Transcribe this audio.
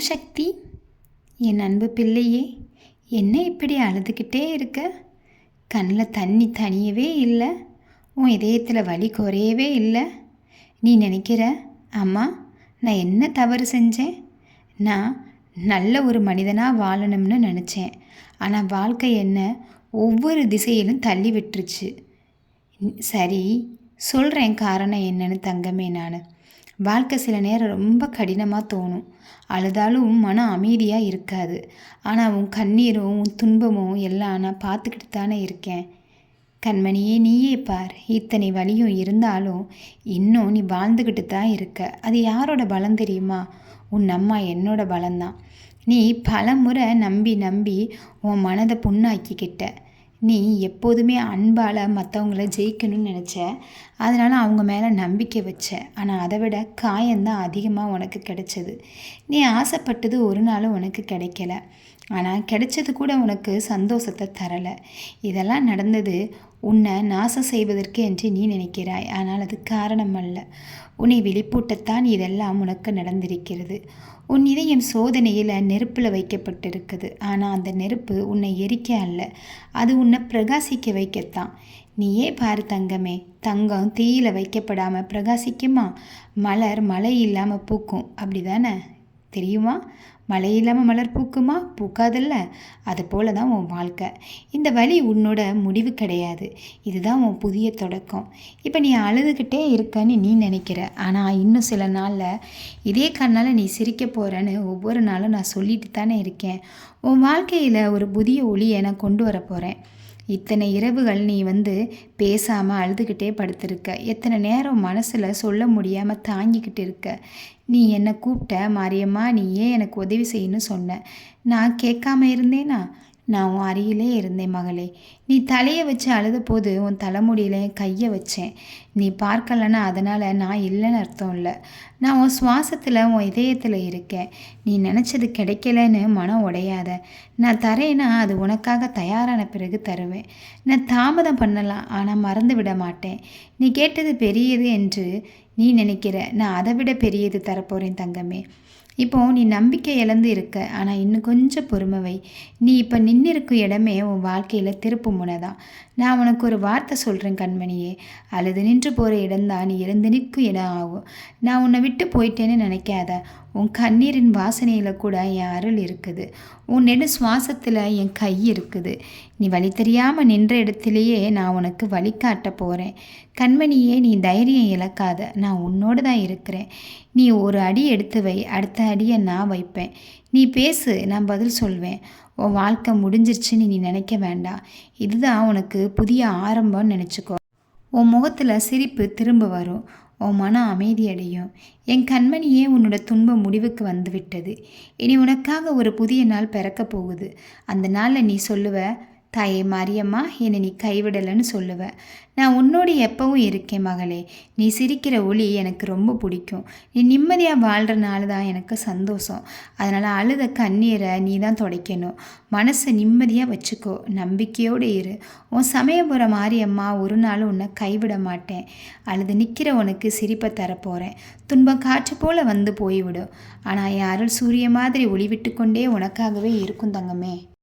ஓம் சக்தி? என் அன்பு பிள்ளையே என்ன இப்படி அழுதுகிட்டே இருக்க? கண்ணில் தண்ணி தனியவே இல்லை. உன் இதயத்தில் வலி குறையவே இல்லை. நீ நினைக்கிற அம்மா நான் என்ன தவறு செஞ்சேன்? நான் நல்ல ஒரு மனிதனாக வாழணும்னு நினச்சேன். ஆனால் வாழ்க்கை என்ன ஒவ்வொரு திசையிலும் தள்ளி விட்டுருச்சு. சரி சொல்கிறேன் காரணம் என்னன்னு தங்கமே நான். வாழ்க்கை சில நேரம் ரொம்ப கடினமாக தோணும். அழுதாலும் மனம் அமைதியாக இருக்காது. ஆனால் உன் கண்ணீரும் உன் துன்பமும் எல்லாம் நான் பார்த்துக்கிட்டு தானே இருக்கேன். கண்மணியே நீயே பார். இத்தனை வழியும் இருந்தாலும் இன்னும் நீ வாழ்ந்துக்கிட்டு தான் இருக்க. அது யாரோட பலம் தெரியுமா? உன் அம்மா என்னோட பலம்தான். நீ பல முறை நம்பி நம்பி உன் மனதை புண்ணாக்கிக்கிட்ட. நீ எப்போதுமே அன்பால் மற்றவங்கள ஜெயிக்கணும்னு நினச்ச. அதனால் அவங்க மேலே நம்பிக்கை வச்ச. ஆனால் அதை விட காயந்தான் அதிகமாக உனக்கு கிடைச்சது. நீ ஆசைப்பட்டது ஒரு நாளும் உனக்கு கிடைக்கல. ஆனால் கிடைச்சது கூட உனக்கு சந்தோஷத்தை தரலை. இதெல்லாம் நடந்தது உன்னை நாசம் செய்வதற்கு என்று நீ நினைக்கிறாய். ஆனால் அது காரணம் அல்ல உன்னை வெளிப்பூட்டத்தான் இதெல்லாம் உனக்கு நடந்திருக்கிறது. உன் இதயம் சோதனையில் நெருப்பில் வைக்கப்பட்டிருக்குது. ஆனால் அந்த நெருப்பு உன்னை எரிக்க அல்ல. அது உன்னை பிரகாசிக்க வைக்கத்தான். நீயே பாரு தங்கமே தங்கம் தீயில வைக்கப்படாமல் பிரகாசிக்குமா? மலர் மழை இல்லாமல் பூக்கும். அப்படி தானே தெரியுமா? மழை இல்லாமல் மலர் பூக்குமா? பூக்காதில்ல. அது போல தான் உன் வாழ்க்கை. இந்த வழி உன்னோட முடிவு கிடையாது. இதுதான் உன் புதிய தொடக்கம். இப்போ நீ அழுதுகிட்டே இருக்கன்னு நீ நினைக்கிற. ஆனால் இன்னும் சில நாளில் இதே கண்ணால் நீ சிரிக்க போகிறேன்னு ஒவ்வொரு நாளும் நான் சொல்லிட்டு தானே இருக்கேன். உன் வாழ்க்கையில் ஒரு புதிய ஒளியை நான் கொண்டு வர போகிறேன் இத்தனை இரவுகள் நீ வந்து பேசாமல் அழுதுகிட்டே படுத்திருக்க. எத்தனை நேரம் மனசில் சொல்ல முடியாமல் தாங்கிக்கிட்டு இருக்க. நீ என்னை கூப்பிட்ட மாரியம்மா நீ ஏன் எனக்கு உதவி செய்யணும்னு சொன்ன. நான் கேட்காம இருந்தேனா? நான் உன் அருகிலே இருந்தேன் மகளே. நீ தலையை வச்சு அழுத போது உன் தலைமுடியில் என் கையை வச்சேன். நீ பார்க்கலன்னா அதனால் நான் இல்லைன்னு அர்த்தம் இல்லை. நான் உன் சுவாசத்தில் உன் இதயத்தில் இருக்கேன். நீ நினச்சது கிடைக்கலன்னு மனம் உடையாத. நான் தரேன்னா அது உனக்காக தயாரான பிறகு தருவேன். நான் தாமதம் பண்ணலாம் ஆனால் மறந்து விட மாட்டேன். நீ கேட்டது பெரியது என்று நீ நினைக்கிற. நான் அதை விட பெரியது தரப்போகிறேன் தங்கமே. இப்போ நீ நம்பிக்கை இழந்து இருக்க ஆனால் இன்னும் கொஞ்சம் பொறுமை நீ இப்போ நின்று இருக்கும் இடமே உன் வாழ்க்கையில் திருப்பு முனை தான் நான் உனக்கு ஒரு வார்த்தை சொல்கிறேன் கண்மணியே. அழுது நின்று போகிற இடம்தான் நீ இறந்து நிற்கும் இடம் ஆகும். நான் உன்னை விட்டு போயிட்டேன்னு நினைக்காத. உன் கண்ணீரின் வாசனையில் கூட என் அருள் இருக்குது. உன் நெடு சுவாசத்தில் என் கை இருக்குது. நீ வழி தெரியாமல் நின்ற இடத்துலையே நான் உனக்கு வழிகாட்ட போகிறேன் கண்மணியே நீ தைரியம் இழக்காத. நான் உன்னோடு தான் இருக்கிறேன். நீ ஒரு அடி எடுத்து வை. அடுத்த அடியை நான் வைப்பேன். நீ பேசு நான் பதில் சொல்வேன். உன் வாழ்க்கை முடிஞ்சிருச்சுன்னு நீ நினைக்க வேண்டாம். இதுதான் உனக்கு புதிய ஆரம்பம்னு நினச்சிக்கோ. உன் முகத்தில் சிரிப்பு திரும்ப வரும். உன் மன அமைதியடையும் என் கண்மணியே உன்னோட துன்பம் முடிவுக்கு வந்துவிட்டது. இனி உனக்காக ஒரு புதிய நாள் பிறக்க போகுது. அந்த நாளில் நீ சொல்லுவ தாயே மாரியம்மா என்னை நீ கைவிடலைன்னு சொல்லுவேன் நான் உன்னோடு எப்பவும் இருக்கேன் மகளே. நீ சிரிக்கிற ஒளி எனக்கு ரொம்ப பிடிக்கும். நீ நிம்மதியாக வாழ்கிறனால தான் எனக்கு சந்தோஷம். அதனால் அழுத கண்ணீரை நீ தான் துடைக்கணும். மனசை நிம்மதியாக வச்சுக்கோ. நம்பிக்கையோடு இரு. உன் சமயபுரம் மாரியம்மா ஒரு நாள் உன்னை கைவிட மாட்டேன். அழுது நிற்கிற உனக்கு சிரிப்பை தரப்போகிறேன் துன்பம் காற்று போல் வந்து போய்விடும். ஆனால் யாரும் சூரிய மாதிரி ஒளிவிட்டு கொண்டே உனக்காகவே இருக்கும் தங்கமே.